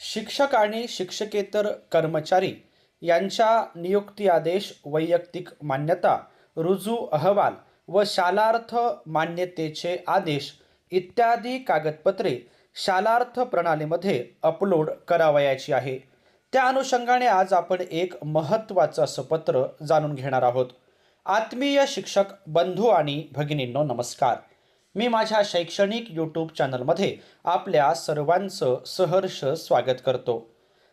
शिक्षक आणि शिक्षकेतर कर्मचारी यांच्या नियुक्ती आदेश वैयक्तिक मान्यता रुजू अहवाल व शालार्थ मान्यतेचे आदेश इत्यादी कागदपत्रे शालार्थ प्रणालीमध्ये अपलोड करावयाची आहे. त्या अनुषंगाने आज आपण एक महत्त्वाचं असं पत्र जाणून घेणार आहोत. आत्मीय शिक्षक बंधू आणि भगिनींनो नमस्कार. मी माझ्या शैक्षणिक यूट्यूब चॅनलमध्ये आपल्या सर्वांचं सहर्ष स्वागत करतो.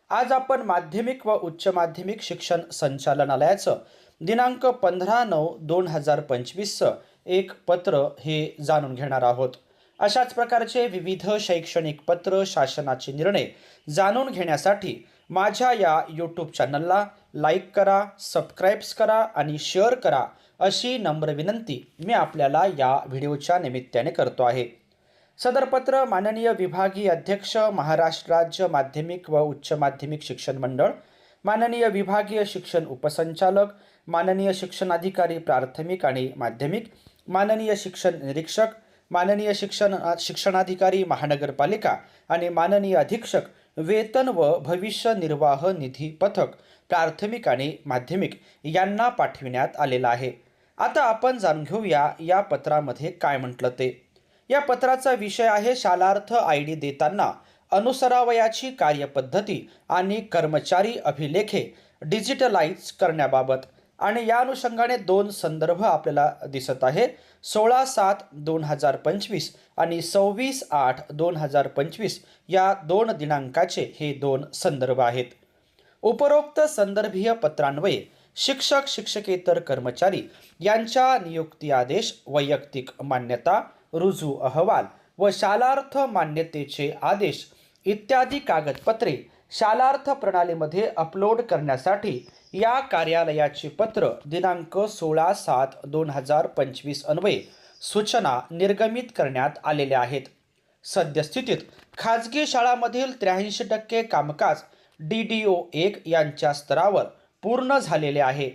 आज आपण माध्यमिक व उच्च माध्यमिक शिक्षण संचालनालयाचं दिनांक पंधरा नऊ दोन हजार पंचवीसचं एक पत्र हे जाणून घेणार आहोत. अशाच प्रकारचे विविध शैक्षणिक पत्र शासनाचे निर्णय जाणून घेण्यासाठी माझ्या या यूट्यूब चॅनलला लाईक करा सबस्क्राईब्स करा आणि शेअर करा अशी नम्र विनंती मी आपल्याला या व्हिडिओच्या निमित्ताने करतो आहे. सदरपत्र माननीय विभागीय अध्यक्ष महाराष्ट्र राज्य माध्यमिक व उच्च माध्यमिक शिक्षण मंडळ माननीय विभागीय शिक्षण उपसंचालक माननीय शिक्षणाधिकारी प्राथमिक आणि माध्यमिक माननीय शिक्षण निरीक्षक माननीय शिक्षण शिक्षणाधिकारी महानगरपालिका आणि माननीय अधीक्षक वेतन व भविष्य निर्वाह निधी पथक प्राथमिक आणि माध्यमिक यांना पाठविण्यात आलेला आहे. आता आपण जाणून घेऊया या पत्रामध्ये काय म्हटलं ते. या पत्राचा विषय आहे शालार्थ आय डी देताना अनुसरावयाची कार्यपद्धती आणि कर्मचारी अभिलेखे डिजिटलाइज करण्याबाबत. आणि या अनुषंगाने दोन संदर्भ आपल्याला दिसत आहे सोळा सात दोन हजार पंचवीस आणि सव्वीस आठ दोन हजार पंचवीस या दोन दिनांकाचे हे दोन संदर्भ आहेत. उपरोक्त संदर्भीय पत्रान्वये शिक्षक शिक्षकेतर कर्मचारी यांच्या नियुक्ती आदेश वैयक्तिक मान्यता रुजू अहवाल व शालार्थ मान्यतेचे आदेश इत्यादी कागदपत्रे शालार्थ प्रणालीमध्ये अपलोड करण्यासाठी या कार्यालयाचे पत्र दिनांक सोळा सात दोन हजार पंचवीस अन्वये सूचना निर्गमित करण्यात आलेल्या आहेत. सद्यस्थितीत खाजगी शाळांमधील त्र्याऐंशी टक्के कामकाज डी डी ओ एक यांच्या स्तरावर पूर्ण झालेले आहे.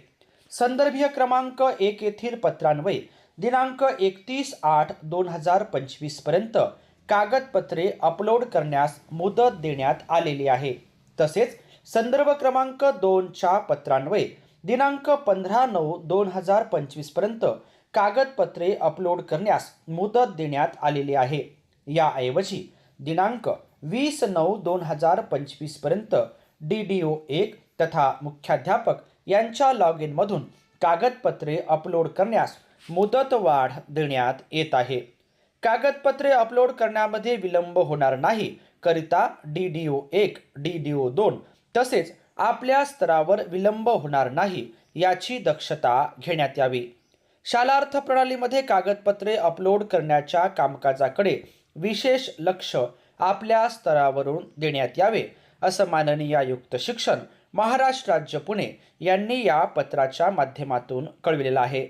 संदर्भीय क्रमांक एक येथील पत्रान्वये दिनांक एकतीस आठ दोन हजार पंचवीसपर्यंत कागदपत्रे अपलोड करण्यास मुदत देण्यात आलेली आहे. तसेच संदर्भ क्रमांक दोनच्या पत्रान्वये दिनांक पंधरा नऊ दोन हजार पंचवीसपर्यंत कागदपत्रे अपलोड करण्यास मुदत देण्यात आलेली आहे. याऐवजी दिनांक वीस नऊ दोन हजार पंचवीसपर्यंत डी डी ओ एक तथा मुख्याध्यापक यांच्या लॉग इनमधून कागदपत्रे अपलोड करण्यास मुदतवाढ देण्यात येत आहे. कागदपत्रे अपलोड करण्यामध्ये विलंब होणार नाही करिता डी डी ओ एक डी डी ओ दोन तसेच आपल्या स्तरावर विलंब होणार नाही याची दक्षता घेण्यात यावी. शालार्थ प्रणालीमध्ये कागदपत्रे अपलोड करण्याच्या कामकाजाकडे विशेष लक्ष आपल्या स्तरावरून देण्यात यावे असं माननीय आयुक्त शिक्षण महाराष्ट्र राज्य पुणे यांनी या पत्राच्या माध्यमातून कळविलेलं आहे.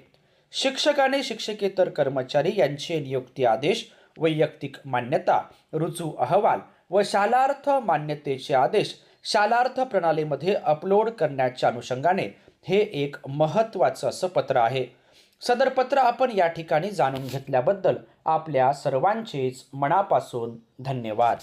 शिक्षक आणि शिक्षकेतर कर्मचारी यांचे नियुक्ती आदेश वैयक्तिक मान्यता रुजू अहवाल व शालार्थ मान्यतेचे आदेश शालार्थ प्रणालीमध्ये अपलोड करण्याच्या अनुषंगाने हे एक महत्त्वाचं असं पत्र आहे. सदर पत्र आपण या ठिकाणी जाणून घेतल्याबद्दल आपल्या सर्वांचेच मनापासून धन्यवाद.